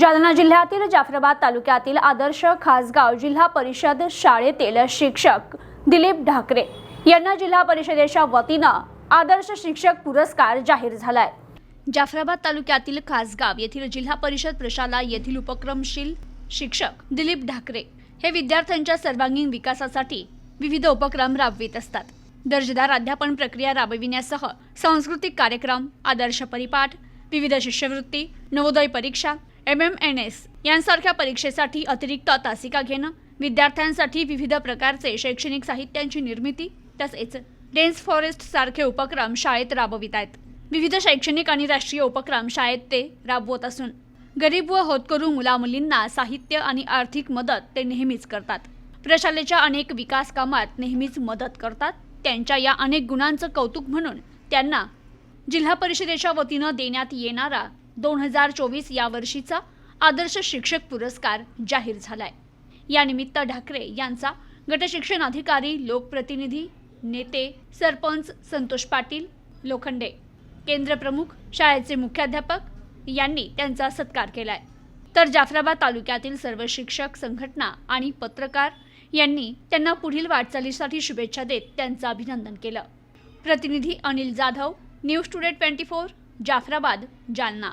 जालना जिल्ह्यातील जाफराबाद तालुक्यातील आदर्श खासगाव जिल्हा परिषद शाळेतील शिक्षक दिलीप ढाकरे यांना जिल्हा परिषदेच्या वतीनं आदर्श शिक्षक पुरस्कार जाहीर झालाय. जाफराबाद तालुक्यातील खासगाव येथील जिल्हा परिषद प्रशाला येथील उपक्रमशील शिक्षक दिलीप ढाकरे हे विद्यार्थ्यांच्या सर्वांगीण विकासासाठी विविध उपक्रम राबवित असतात. दर्जेदार अध्यापन प्रक्रिया राबविण्यासह सांस्कृतिक कार्यक्रम आदर्श परिपाठ विविध शिष्यवृत्ती नवोदय परीक्षा एम एम एन एस यांसारख्या परीक्षेसाठी अतिरिक्त तासिका घेणं विद्यार्थ्यांसाठी विविध प्रकारचे शैक्षणिक साहित्यांची निर्मिती तसेच डेन्स फॉरेस्ट सारखे उपक्रम शाळेत राबवित आहेत. विविध शैक्षणिक आणि राष्ट्रीय उपक्रम शाळेत ते राबवत असून गरीब व होतकरू मुलामुलींना साहित्य आणि आर्थिक मदत ते नेहमीच करतात. प्रशालेच्या अनेक विकास कामात नेहमीच मदत करतात. त्यांच्या या अनेक गुणांचं कौतुक म्हणून त्यांना जिल्हा परिषदेच्या वतीनं देण्यात येणारा दोन हजार चोवीस या वर्षीचा आदर्श शिक्षक पुरस्कार जाहीर झालाय. यानिमित्त ढाकरे यांचा गटशिक्षण अधिकारी लोकप्रतिनिधी नेते सरपंच संतोष पाटील लोखंडे केंद्रप्रमुख शाळेचे मुख्याध्यापक यांनी त्यांचा सत्कार केलाय. तर जाफराबाद तालुक्यातील सर्व शिक्षक संघटना आणि पत्रकार यांनी त्यांना पुढील वाटचालीसाठी शुभेच्छा देत त्यांचं अभिनंदन केलं. प्रतिनिधी Anil Jadhav news today twenty four Jafrabad Jalna.